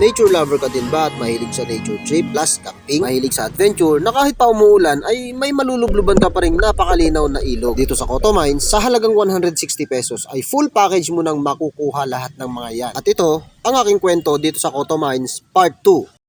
Nature lover ka din ba at mahilig sa nature trip plus camping? Mahilig sa adventure na kahit pa umuulan ay may malulubluban ka pa rin napakalinaw na ilog. Dito sa Coto Mines, sa halagang 160 pesos ay full package mo nang makukuha lahat ng mga yan. At ito, ang aking kwento dito sa Coto Mines Part 2.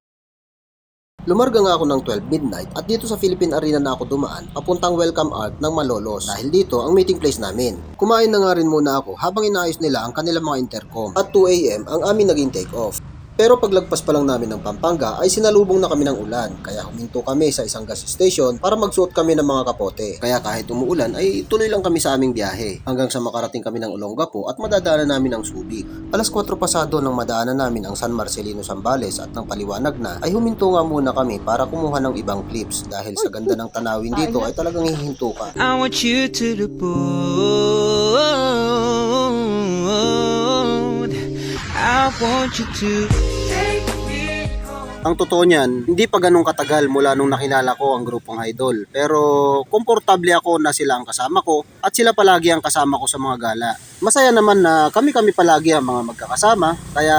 Lumarga nga ako ng 12 midnight at dito sa Philippine Arena na ako dumaan papuntang Welcome Art ng Malolos dahil dito ang meeting place namin. Kumain na nga rin muna ako habang inaayos nila ang kanilang mga intercom at 2 a.m. ang aming naging take off. Pero paglagpas pa lang namin ng Pampanga ay sinalubong na kami ng ulan kaya huminto kami sa isang gas station para magsuot kami ng mga kapote. Kaya kahit umuulan ay tuloy lang kami sa aming biyahe hanggang sa makarating kami ng Olongapo at madadaanan namin ang Subic. Alas 4 pasado nang madaanan namin ang San Marcelino Zambales at nang paliwanag na ay huminto nga muna kami para kumuha ng ibang clips dahil sa ganda ng tanawin dito ay talagang hihinto ka. I want you to the bone. I want you to. Ang totoo niyan, hindi pa ganun katagal mula nung nakilala ko ang grupong Idol. Pero komportable ako na sila ang kasama ko at sila palagi ang kasama ko sa mga gala. Masaya naman na kami-kami palagi ang mga magkakasama. Kaya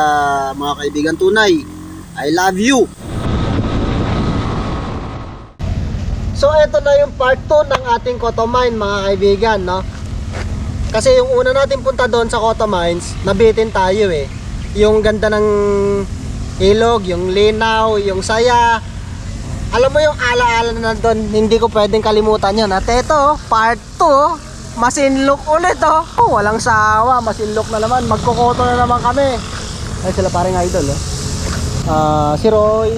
mga kaibigan tunay, I love you! So eto na yung part 2 ng ating Koto Mine mga kaibigan, no? Kasi yung una natin punta doon sa Koto Mines, nabitin tayo eh. Yung ganda ng ilog, yung linaw, yung saya. Alam mo yung alaala na nandun, hindi ko pwedeng kalimutan yun. At ito, part 2, masinlok ulit oh. oh walang sawa, masinlok na naman. Magkukoto na naman kami. Ay sila parang idol oh. Ah, si Roy,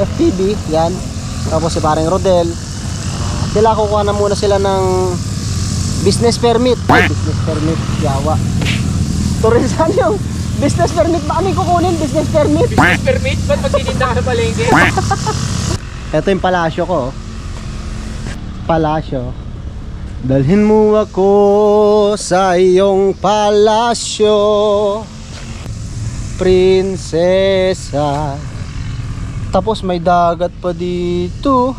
FPB, yan. Tapos si parang Rodel. Sila kukuha na muna sila ng business permit. Ay, business permit, yawa. Tourism yung business permit ba kami kukunin? Business permit? Permit? Ba't magtitinda ka sa palengke? Ito yung palasyo ko. Palasyo. Dalhin mo ako sa iyong palasyo. Prinsesa. Tapos may dagat pa dito.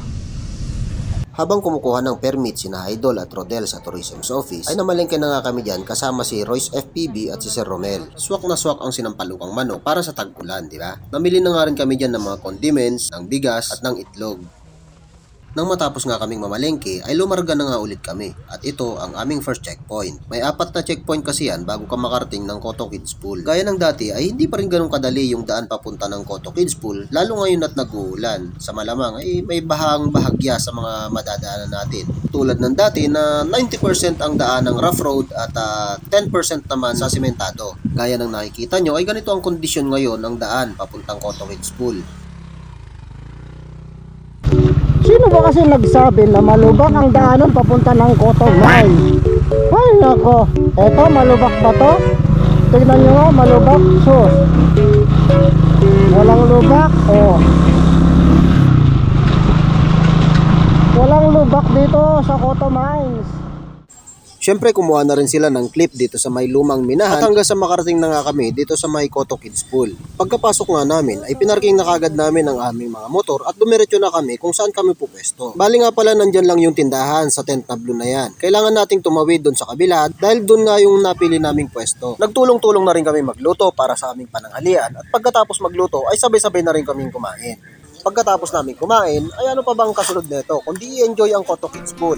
Habang kumukuha ng permit sina Idol at Rodel sa Tourism's Office, ay namalengke na nga kami dyan kasama si Royce FPB at si Sir Romel. Swak na swak ang sinampalukang manok para sa tag-ulan, di ba? Namili na nga rin kami dyan ng mga condiments, ng bigas at ng itlog. Nang matapos nga kaming mamalengke, ay lumarga na nga ulit kami. At ito ang aming first checkpoint. May apat na checkpoint kasi yan bago ka makarating ng Koto Kids Pool. Gaya ng dati ay hindi pa rin ganun kadali yung daan papunta ng Koto Kids Pool, lalo ngayon at nag-uulan. Sa malamang ay may bahang bahagya sa mga madadaanan natin. Tulad ng dati na 90% ang daan ng rough road at ah, 10% naman sa simentado. Gaya ng nakikita nyo ay ganito ang kondisyon ngayon ng daan papuntang Koto Kids Pool. Sino ba kasi nagsabi na malubak ang daanan papunta ng Koto Mine? Ay nako, eto malubak ba to? Tignan nyo nga, malubak. Sus. Walang lubak. Oh. Walang lubak dito sa Mines. Siyempre kumuha na rin sila ng clip dito sa may lumang minahan at hanggang sa makarating na nga kami dito sa may Koto Kids Pool. Pagkapasok nga namin ay pinarking na kagad namin ang aming mga motor at dumiretso na kami kung saan kami pupwesto. Bali nga pala nandyan lang yung tindahan sa tent na blue na yan. Kailangan nating tumawid doon sa kabila dahil doon nga yung napili naming pwesto. Nagtulong-tulong na rin kami magluto para sa aming pananghalian at pagkatapos magluto ay sabay-sabay na rin kaming kumain. Pagkatapos namin kumain, ay ano pa bang kasunod nito kundi i-enjoy ang Koto Kids Pool.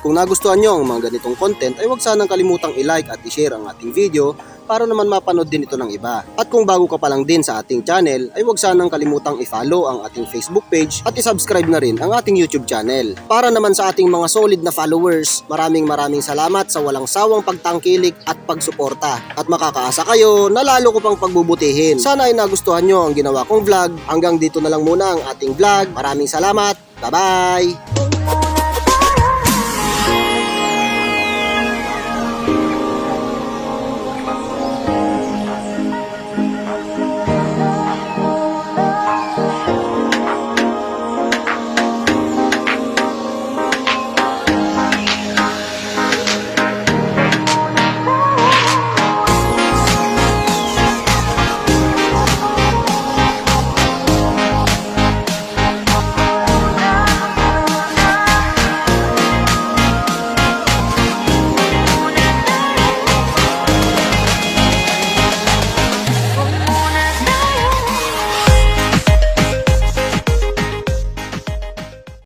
Kung nagustuhan nyo ang mga ganitong content ay huwag sanang kalimutang i-like at i-share ang ating video para naman mapanood din ito ng iba. At kung bago ka pa lang din sa ating channel ay huwag sanang kalimutang i-follow ang ating Facebook page at i-subscribe na rin ang ating YouTube channel. Para naman sa ating mga solid na followers, maraming maraming salamat sa walang sawang pagtangkilik at pagsuporta. At makakaasa kayo na lalo ko pang pagbubutihin. Sana ay nagustuhan nyo ang ginawa kong vlog. Hanggang dito na lang muna ang ating vlog. Maraming salamat. Bye-bye!